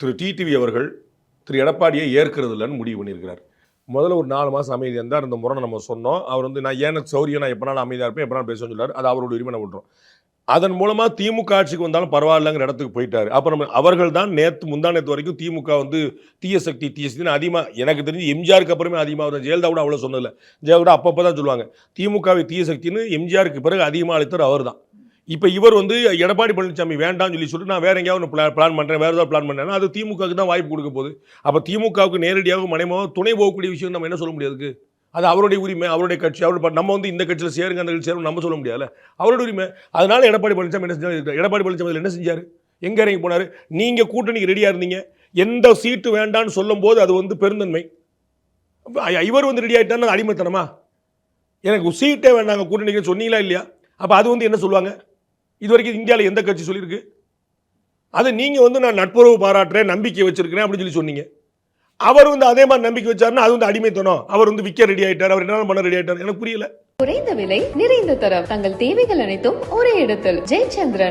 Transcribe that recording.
திரு TTV அவர்கள் திரு எடப்பாடியை ஏற்கிறது இல்லைன்னு முடிவு பண்ணியிருக்கிறார். முதல்ல ஒரு நாலு மாதம் அமைதியாக இருந்தார் இந்த முறை நம்ம சொன்னோம். அவர் வந்து நான் ஏன் சௌரியம் நான் எப்போனாலும் அமைதியாக இருப்பேன் எப்போனாலும் பேச சொல்லார் அது அவரோட உரிமை நம்ம விட்டுறோம் அதன் மூலமாக திமுக ஆட்சிக்கு வந்தாலும் பரவாயில்லைங்கிற இடத்துக்கு போயிட்டார். அப்புறம் அவர்கள் தான் நேற்று முந்தா நேற்று வரைக்கும் திமுக வந்து தீய சக்தி தீய சக்தின்னு அதிகமாக எனக்கு தெரிஞ்சு எம்ஜிஆருக்கு அப்புறமே அதிகமாக வரும். ஜெயலலிதா கூட அவ்வளோ சொன்னதில்லை. ஜெயலலிதா அப்பப்போ தான் சொல்லுவாங்க திமுகவை தீய சக்தின்னு எம்ஜிஆருக்கு பிறகு அதிகமாக அளித்தவர் அவர் தான் இப்போ இவர் வந்து எடப்பாடி பழனிசாமி வேண்டாம்னு சொல்லி சொல்லிட்டு நான் வேற எங்கேயாவது பிளான் பிளான் பண்ணுறேன் வேறு ஏதாவது பிளான் பண்ணுறேன்னா அது திமுகவுக்கு தான் வாய்ப்பு கொடுக்க போகுது. அப்போ திமுகவுக்கு நேரடியாக மனைமாவும் துணை போகக்கூடிய விஷயம் நம்ம என்ன சொல்ல முடியாது அது அவருடைய உரிமை அவருடைய கட்சி அவருடைய நம்ம வந்து இந்த கட்சியில் சேருங்க அந்த கட்சி சேரும் நம்ம சொல்ல முடியாதுல்ல? அவருடைய உரிமை. அதனால எடப்பாடி பழனிசாமி என்ன செஞ்சார்? எடப்பாடி பழனிசாமி என்ன செஞ்சார்? எங்கே இறங்கி போனார்? நீங்கள் கூட்டணிக்கு ரெடியாக இருந்தீங்க. எந்த சீட்டு வேண்டான்னு சொல்லும்போது அது வந்து பெருந்தன்மை. இவர் வந்து ரெடி ஆகிட்டான்னு அடிமைத்தனமா? எனக்கு சீட்டே வேண்டாங்க கூட்டணிக்கு சொன்னீங்களா இல்லையா? அப்போ அது வந்து என்ன சொல்லுவாங்க? இது வரைக்கும் இந்தியாவில் எந்த கட்சி சொல்லியிருக்கு? அதை நீங்கள் வந்து நான் நட்புறவு பாராட்டுறேன் நம்பிக்கை வச்சிருக்கிறேன் அப்படின்னு சொல்லி சொன்னீங்க. அவர் வந்து அதே மாதிரி நம்பிக்கை வச்சாருன்னா அது வந்து அடிமைத்தனம். அவர் வந்து விற்க ரெடி ஆயிட்டார் அவர் என்ன பண்ண ரெடி ஆயிட்டார் எனக்கு புரியல. குறைந்த விலை நிறைந்த தரம். தங்கள் தேவைகள் அனைத்தும் ஒரே இடத்தில். ஜெயச்சந்திரன்.